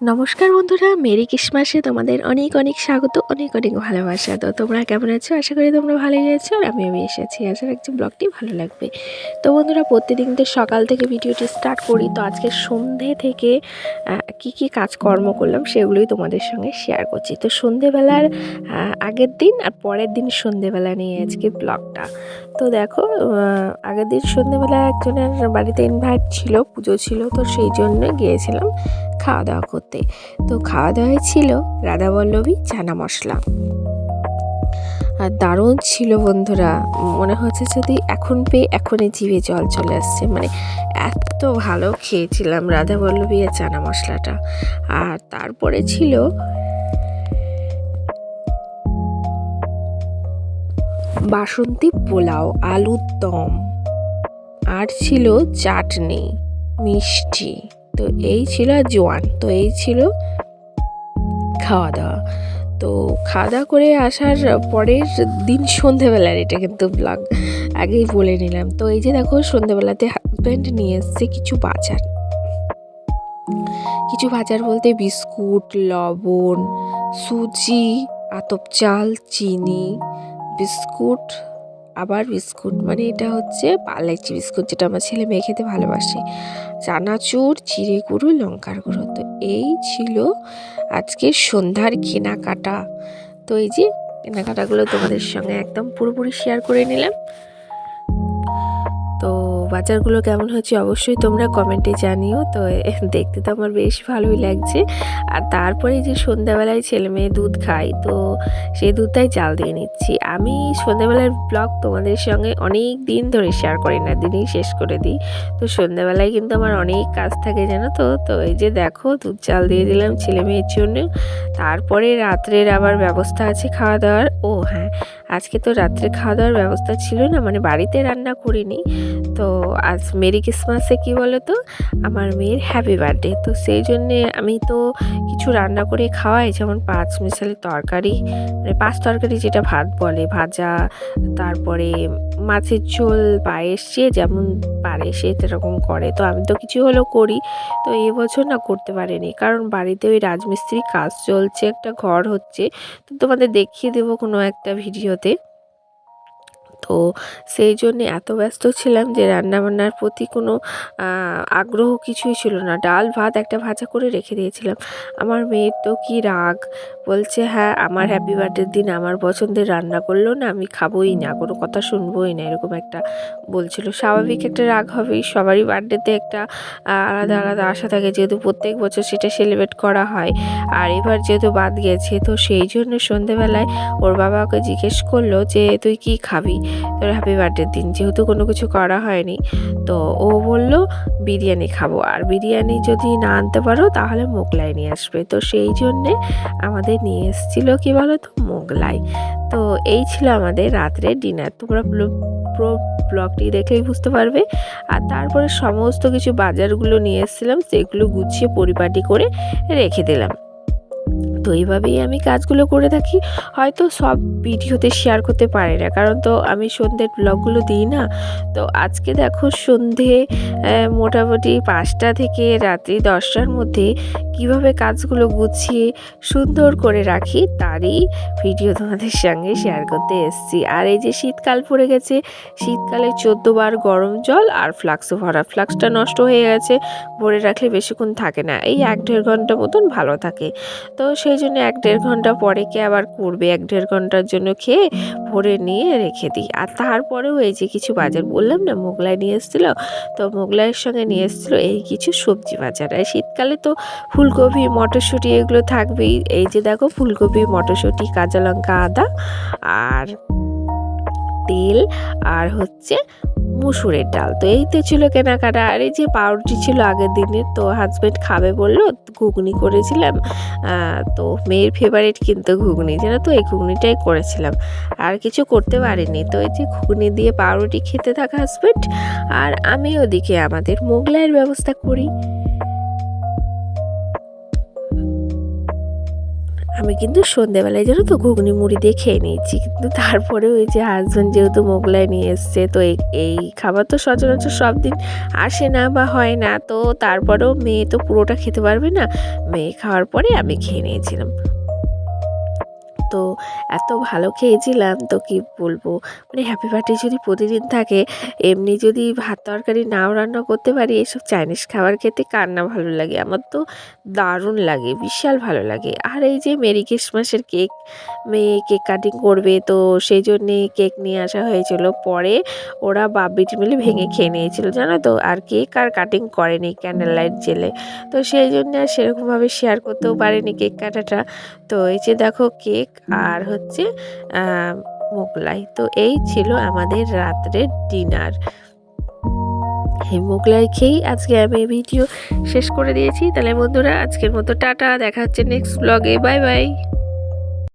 নমস্কার বন্ধুরা, মেরি ক্রিসমাসে তোমাদের অনেক অনেক স্বাগত, অনেক অনেক ভালোবাসা। তো তোমরা কেমন আছো? আশা করি তোমরা ভালোই আছো আর আমি আমি এসেছি আশা রাখছি ব্লগটি ভালো লাগবে। তো বন্ধুরা প্রতিদিন তো সকাল থেকে ভিডিওটি স্টার্ট করি। তো আজকে সন্ধে থেকে কি কি কাজকর্ম করলাম সেগুলোই তোমাদের সঙ্গে শেয়ার করছি। তো সন্ধেবেলার আগের দিন আর পরের দিন সন্ধেবেলা নিয়ে আজকে ব্লগটা। তো দেখো আগের দিন সন্ধেবেলা একজনের বাড়িতে ইনভাইট ছিল, পুজো ছিল, তো সেই জন্য গিয়েছিলাম। খাওয়া দাওয়া করতে। তো খাওয়া দাওয়ায় ছিল রাধাবল্লভী চানা মশলা। আর দারুণ ছিল বন্ধুরা, মনে হচ্ছে যদি এখন পেয়ে এখনই জিভে জল চলে আসছে। মানে এত ভালো খেয়েছিলাম রাধাবল্লভী আর চানা মশলাটা। আর তারপরে ছিল বাসন্তী পোলাও, আলুর দম। আর ছিল চাটনি, মিষ্টি। তো এই ছিল আর জোয়ান, তো এই ছিল খাওয়া দাওয়া তো খাওয়া দাওয়া করে আসার পরের দিন সন্ধেবেলার এটা কিন্তু ব্লগ আগেই বলে নিলাম। তো এই যে দেখো সন্ধেবেলাতে হাজব্যান্ড নিয়ে এসছে কিছু বাজার। কিছু বাজার বলতে বিস্কুট, লবণ, সুজি, আতপ চাল, চিনি, বিস্কুট আবার বিস্কুট মানে এটা হচ্ছে পালাইচি বিস্কুট যেটা আমার ছেলে মেয়ে খেতে ভালোবাসে। চানাচুর চিড়ে গুঁড়ো, লঙ্কার গুঁড়ো। তো এই ছিল আজকে সন্ধ্যার কেনাকাটা। তো এই যে কেনাকাটাগুলো তোমাদের সঙ্গে একদম পুরোপুরি শেয়ার করে নিলাম। বাজারগুলো কেমন হচ্ছে অবশ্যই তোমরা কমেন্টে জানিও। তো, দেখতে তো আমার বেশ ভালোই লাগছে। আর তারপরে যে সন্ধ্যাবেলায় ছেলে মেয়ে দুধ খায়, তো সেই দুধটাই জাল দিয়ে নিচ্ছি। আমি সন্ধ্যাবেলার ব্লগ তোমাদের সঙ্গে অনেক দিন ধরে শেয়ার করি না, দিনই শেষ করে দিই। তো সন্ধ্যাবেলায় কিন্তু আমার অনেক কাজ থাকে, জানো তো? তো এই যে দেখো, দুধ চাল দিয়ে দিলাম ছেলে মেয়ের জন্য। তারপরে রাত্রের আবার ব্যবস্থা আছে খাওয়া দাওয়ার ও হ্যাঁ আজকে তো রাত্রে খাওয়া দাওয়ার ব্যবস্থা ছিল না মানে বাড়িতে রান্না করিনি। তো আজ মেরি ক্রিসমাসে কি বলো তো আমার মেয়ের হ্যাপি বার্থডে তো সেই জন্যে আমি তো কিছু রান্না করে খাওয়াই, যেমন পাঁচ মিশালি তরকারি মানে পাঁচ তরকারি যেটা ভাত বলে, ভাজা, তারপরে মাছের ঝোল, পায়েস সে যেমন পারে সে সেরকম করে। তো আমি তো কিছু হলেও করি। তো এবছর না করতে পারিনি, কারণ বাড়িতে ওই রাজমিস্ত্রি কাজ চলছে, একটা ঘর হচ্ছে। তো তোমাদের দেখিয়ে দেবো কোনো একটা ভিডিওতে। তো সেই জন্যে এত ব্যস্ত ছিলাম যে রান্নাবান্নার প্রতি কোনো আগ্রহ কিছুই ছিল না। ডাল, ভাত একটা ভাজা করে রেখে দিয়েছিলাম। আমার মেয়ের তো কি রাগ? বলছে হ্যাঁ আমার হ্যাপি বার্থডের দিন, আমার পছন্দের রান্না করল না, আমি খাবোই না, কোনো কথা শুনবোই না, এরকম একটা বলছিল। স্বাভাবিক একটা রাগ হবেই, সবারই বার্থডেতে একটা আলাদা আলাদা আশা থাকে। যেহেতু প্রত্যেক বছর সেটা সেলিব্রেট করা হয়, আর এবার যেহেতু বাদ গেছে, তো সেই জন্য সন্ধেবেলায় ওর বাবা ওকে জিজ্ঞেস করল যে, তুই কি খাবি? তোর হ্যাপি বার্থডের দিন। যেহেতু কোনো কিছু করা হয়নি, তো ও বলল, বিরিয়ানি খাব। আর বিরিয়ানি যদি না আনতে পারো, তাহলে মোগলাই নিয়ে আসবে। তো সেই জন্যে আমাদের নিয়ে এসেছিল কী বলো তো মোগলাই। তো এই ছিল আমাদের রাত্রে ডিনার তোমরা পুরো- ব্লগটি দেখলেই বুঝতে পারবে। আর তারপরে সমস্ত কিছু বাজারগুলো নিয়ে এসেছিলাম, সেগুলো গুছিয়ে পরিপাটি করে রেখে দিলাম। তো এইভাবেই আমি কাজগুলো করে থাকি। হয়তো সব ভিডিওতে শেয়ার করতে পারি না, কারণ তো আমি সন্ধ্যের ব্লগগুলো দিই না। তো আজকে দেখো সন্ধে মোটামুটি পাঁচটা থেকে রাত্রি দশটার মধ্যে কীভাবে কাজগুলো গুছিয়ে সুন্দর করে রাখি তারই ভিডিও তোমাদের সঙ্গে শেয়ার করতে এসেছি। আর এই যে শীতকাল পড়ে গেছে, শীতকালে বার গরম জল আর ফ্লাক্সও ভরা। ফ্লাক্সটা নষ্ট হয়ে গেছে, ভরে রাখলে বেশিক্ষণ থাকে না, এই এক দেড় ঘণ্টা মতন ভালো থাকে। তো সেই জন্য এক দেড় ঘণ্টা পরে কে আবার করবে? এক দেড় ঘণ্টার জন্য খেয়ে ভরে নিয়ে রেখে দিই। আর তারপরেও এই যে কিছু বাজার বললাম না, মোগলাই নিয়ে এসেছিল, তো মোগলাইয়ের সঙ্গে নিয়ে এসেছিল এই কিছু সবজি বাজার। আর শীতকালে তো ফুলকপি, মটরশুঁটি এগুলো থাকবেই। এই যে দেখো ফুলকপি, মটরশুঁটি, কাঁচা লঙ্কা, আদা আর তেল আর হচ্ছে মুসুরের ডাল। তো এই তো ছিল কেনাকাটা। আর এই যে পাউরুটি ছিল আগের দিনের, তো হাজব্যান্ড খাবে বলল, ঘুগনি করেছিলাম। তো মেয়ের ফেভারিট কিন্তু ঘুগনি। যেন তো এই ঘুগনিটাই করেছিলাম। আর কিছু করতে পারিনি। তো এই যে ঘুগনি দিয়ে পাউরুটি খেতে থাকা হাজব্যান্ড আর আমি ওদিকে আমাদের মোগলাইয়ের ব্যবস্থা করি। আমি কিন্তু সন্ধেবেলায় যেন তো ঘুগনি মুড়ি দিয়ে খেয়ে নিয়েছি। কিন্তু তারপরে ওই যে হাজব্যান্ড যেহেতু মোগলাই নিয়ে এসছে, তো এই এই খাবার তো সচরাচর সব দিন আসে না বা হয় না। তো তারপরেও মেয়ে তো পুরোটা খেতে পারবে না। মেয়ে খাওয়ার পরে আমি খেয়ে নিয়েছিলাম। তো এত ভালো খেয়েছিলাম তো কি বলব? মানে হ্যাপি বার্থডে যদি প্রতিদিন থাকে, এমনি যদি ভাত তরকারি নাও রান্না করতে পারি, এসব চাইনিজ খাবার খেতে কার না ভালো লাগে? আমার তো দারুণ লাগে, বিশাল ভালো লাগে। আর এই যে মেরি ক্রিসমাসের কেক মেয়ে কেক কাটিং করবে, তো সেই জন্যে কেক নিয়ে আসা হয়েছিল। পরে ওরা বাবিটি মিলে ভেঙে খেয়ে নিয়েছিল, জানো তো? আর কেক আর কাটিং করেনি ক্যান্ডেল লাইট জেলে। তো সেই জন্য আর সেরকমভাবে শেয়ার করতেও পারেনি কেক কাটাটা। তো এই যে দেখো কেক আর হচ্ছে মোগলাই। তো এই ছিল আমাদের রাত্রের ডিনার। এই মোগলাই খেয়েই আজকে আমি ভিডিও শেষ করে দিয়েছি। তাহলে বন্ধুরা, আজকের মতো টাটা। দেখা হচ্ছে নেক্সট ব্লগে বাই বাই।